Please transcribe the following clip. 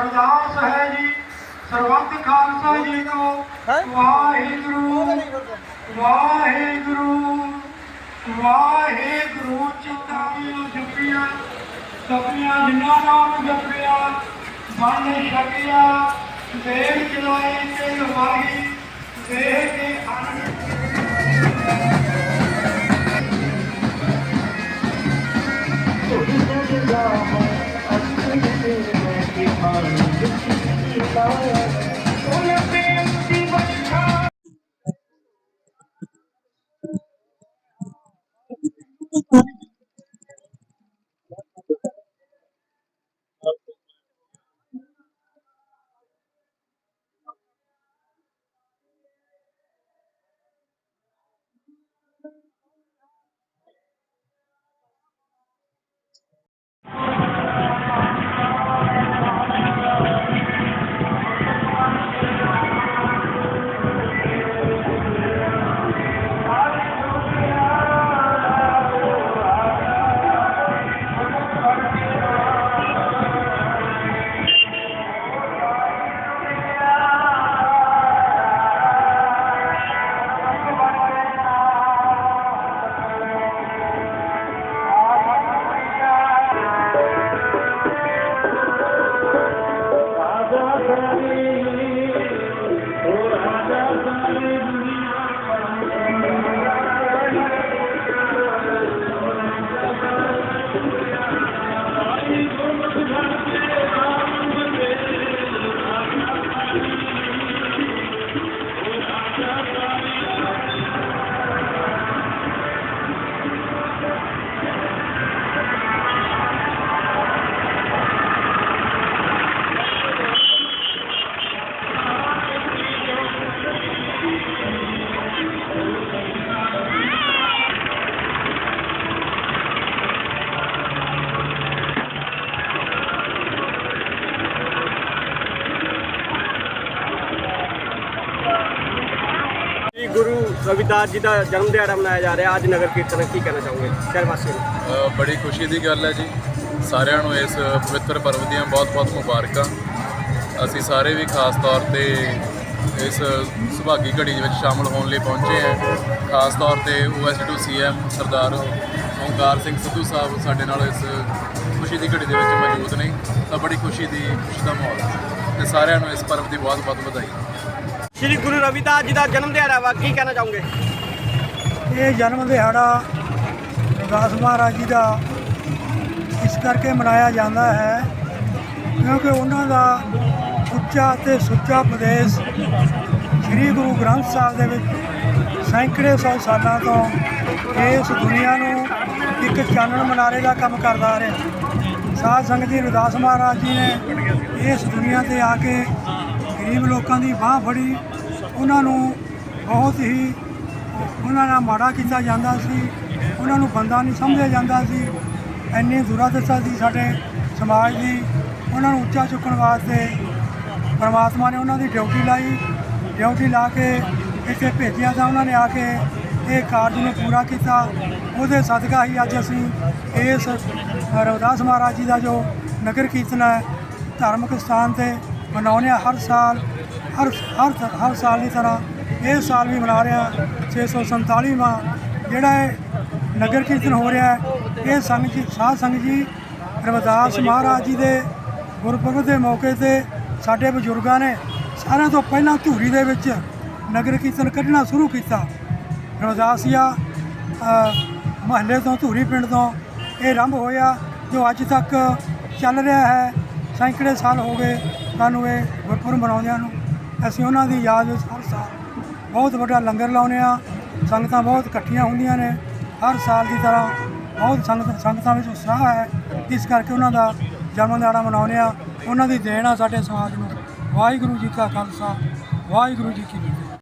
ਅਰਦਾਸ ਹੈ ਜੀ। ਸਰਬੱਤ ਖਾਲਸਾ ਜੀ ਕੋ। ਵਾਹਿਗੁਰੂ। ਵਾਹਿਗੁਰੂ। ਵਾਹਿਗੁਰੂ। ਚਿਤਾਵੀਆਂ ਜਪੀਆਂ ਸਭੀਆਂ ਜਿਨ੍ਹਾਂ ਨਾਮ ਜਪਿਆ। ਮਨ ਛਕਿਆ। ਦੇਰ ਚਲਾਏ ਤੇ ਲਵਾਹੀ ਦੇਹ 你是我的小呀小苹果。ਜੀ ਗੁਰੂ ਰਵਿਦਾਸ ਜੀ ਦਾ ਜਨਮ ਦਿਹਾੜਾ ਮਨਾਇਆ ਜਾ ਰਿਹਾ ਅੱਜ ਨਗਰ ਕੀਰਤਨ, ਕੀ ਕਹਿਣਾ ਚਾਹੋਗੇ? ਸ਼ਹਿਰ ਵਾਸੀਆਂ ਨੂੰ। ਬੜੀ ਖੁਸ਼ੀ ਦੀ ਗੱਲ ਹੈ ਜੀ। ਸਾਰਿਆਂ ਨੂੰ ਇਸ ਪਵਿੱਤਰ ਪਰਵ ਦੀਆਂ ਬਹੁਤ-ਬਹੁਤ ਮੁਬਾਰਕਾਂ। ਅਸੀਂ ਸਾਰੇ ਵੀ ਖਾਸ ਤੌਰ ਤੇ ਇਸ ਸੁਭਾਗੀ ਘੜੀ ਦੇ ਵਿੱਚ ਸ਼ਾਮਲ ਹੋਣ ਲਈ ਪਹੁੰਚੇ ਹਾਂ। ਖਾਸ ਤੌਰ ਤੇ ਓਐਸਡੀ ਸੀਐਮ ਸਰਦਾਰ ਓਂਕਾਰ ਸਿੰਘ ਸਿੱਧੂ ਸਾਹਿਬ ਸਾਡੇ ਨਾਲ ਇਸ ਖੁਸ਼ੀ ਦੀ ਘੜੀ ਦੇ ਵਿੱਚ ਮੌਜੂਦ ਨੇ। ਤਾਂ ਬੜੀ ਖੁਸ਼ੀ ਦੀ, ਖੁਸ਼ੀ ਦਾ ਮਾਹੌਲ ਹੈ। ਤੇ ਸਾਰਿਆਂ ਨੂੰ ਇਸ ਪਰਵ ਦੀ ਬਹੁਤ-ਬਹੁਤ ਵਧਾਈ। ਸ਼੍ਰੀ ਗੁਰੂ ਰਵਿਦਾਸ ਜੀ ਦਾ ਜਨਮ ਦਿਹਾੜਾ ਵਾ, ਕੀ ਕਹਿਣਾ ਚਾਹੋਗੇ? ਇਹ ਜਨਮ ਦਿਹਾੜਾ ਰਵਿਦਾਸ ਮਹਾਰਾਜ ਜੀ ਦਾ ਇਸ ਕਰਕੇ ਮਨਾਇਆ ਜਾਂਦਾ ਹੈ ਕਿਉਂਕਿ ਉਹਨਾਂ ਦਾ ਉੱਚਾ ਤੇ ਸੁੱਚਾ ਉਪਦੇਸ਼ ਸ੍ਰੀ ਗੁਰੂ ਗ੍ਰੰਥ ਸਾਹਿਬ ਦੇ ਵਿੱਚ ਸੈਂਕੜੇ ਸੌ ਸਾਲਾਂ ਤੋਂ ਇਸ ਦੁਨੀਆ ਨੂੰ ਇੱਕ ਚਾਨਣ ਮਨਾਰੇ ਦਾ ਕੰਮ ਕਰਦਾ ਆ ਰਿਹਾ। ਸਾਧ ਸੰਗਤ ਜੀ ਰਵਿਦਾਸ ਮਹਾਰਾਜ ਜੀ ਨੇ ਇਸ ਦੁਨੀਆ ਤੇ ਆ ਕੇ ਗਰੀਬ ਲੋਕਾਂ ਦੀ ਬਾਹ ਫੜੀ। ਉਹਨਾਂ ਨੂੰ ਬਹੁਤ ਹੀ, ਉਹਨਾਂ ਨਾਲ ਮਾੜਾ ਕੀਤਾ ਜਾਂਦਾ ਸੀ। ਉਹਨਾਂ ਨੂੰ ਬੰਦਾ ਨਹੀਂ ਸਮਝਿਆ ਜਾਂਦਾ ਸੀ। ਇੰਨੀ ਦੁਰਾਦਸ਼ਾ ਸੀ ਸਾਡੇ ਸਮਾਜ ਦੀ। ਉਹਨਾਂ ਨੂੰ ਉੱਚਾ ਚੁੱਕਣ ਵਾਸਤੇ ਪਰਮਾਤਮਾ ਨੇ ਉਹਨਾਂ ਦੀ ਡਿਊਟੀ ਲਾਈ। ਡਿਊਟੀ ਲਾ ਕੇ ਇੱਥੇ ਭੇਜਿਆ ਤਾਂ ਉਹਨਾਂ ਨੇ ਆ ਕੇ ਇਹ ਕਾਰਜ ਨੂੰ ਪੂਰਾ ਕੀਤਾ। ਉਹਦੇ ਸਦਕਾ ਹੀ ਅੱਜ ਅਸੀਂ ਇਸ ਰਵਿਦਾਸ ਮਹਾਰਾਜ ਜੀ ਦਾ ਜੋ ਨਗਰ ਕੀਰਤਨ ਹੈ ਧਾਰਮਿਕ ਸਥਾਨ ਤੇ ਮਨਾਉਂਦੇ ਹਾਂ ਹਰ ਸਾਲ, ਹਰ ਹਰ ਹਰ ਸਾਲ ਦੀ ਤਰ੍ਹਾਂ ਇਹ ਸਾਲ ਵੀ ਮਨਾ ਰਹੇ ਹਾਂ 647ਵਾਂ ਜਿਹੜਾ ਇਹ ਨਗਰ ਕੀਰਤਨ ਹੋ ਰਿਹਾ ਹੈ, ਇਹ ਸੰਗਤ ਜੀ, ਸਾਧ ਸੰਗਤ ਜੀ ਰਵਿਦਾਸ ਮਹਾਰਾਜ ਜੀ ਦੇ ਗੁਰਪੁਰਬ ਦੇ ਮੌਕੇ ਤੇ ਸਾਡੇ ਬਜ਼ੁਰਗਾਂ ਨੇ ਸਾਰਿਆਂ ਤੋਂ ਪਹਿਲਾਂ ਧੂਰੀ ਦੇ ਵਿੱਚ ਨਗਰ ਕੀਰਤਨ ਕੱਢਣਾ ਸ਼ੁਰੂ ਕੀਤਾ। ਰਵਿਦਾਸੀਆ ਮਹੱਲੇ ਤੋਂ, ਧੂਰੀ ਪਿੰਡ ਤੋਂ ਇਹ ਆਰੰਭ ਹੋਇਆ, ਜੋ ਅੱਜ ਤੱਕ ਚੱਲ ਰਿਹਾ ਹੈ, ਸੈਂਕੜੇ ਸਾਲ ਹੋ ਗਏ ਸਾਨੂੰ ਇਹ ਗੁਰਪੁਰਬ ਮਨਾਉਂਦਿਆਂ ਨੂੰ ਅਸੀਂ ਉਹਨਾਂ ਦੀ ਯਾਦ ਵਿੱਚ ਹਰ ਸਾਲ ਬਹੁਤ ਵੱਡਾ ਲੰਗਰ ਲਾਉਂਦੇ ਆ ਸੰਗਤਾਂ ਬਹੁਤ ਇਕੱਠੀਆਂ ਹੁੰਦੀਆਂ ਨੇ, ਹਰ ਸਾਲ ਦੀ ਤਰ੍ਹਾਂ ਬਹੁਤ ਸੰਗਤ, ਸੰਗਤਾਂ ਵਿੱਚ ਉਤਸ਼ਾਹ ਹੈ, ਇਸ ਕਰਕੇ ਉਹਨਾਂ ਦਾ ਜਨਮ ਦਿਹਾੜਾ ਮਨਾਉਂਦੇ ਆ ਉਹਨਾਂ ਦੀ ਦੇਣ ਆ ਸਾਡੇ ਸਮਾਜ ਨੂੰ। ਵਾਹਿਗੁਰੂ ਜੀ ਕਾ ਖਾਲਸਾ, ਵਾਹਿਗੁਰੂ ਜੀ ਕੀ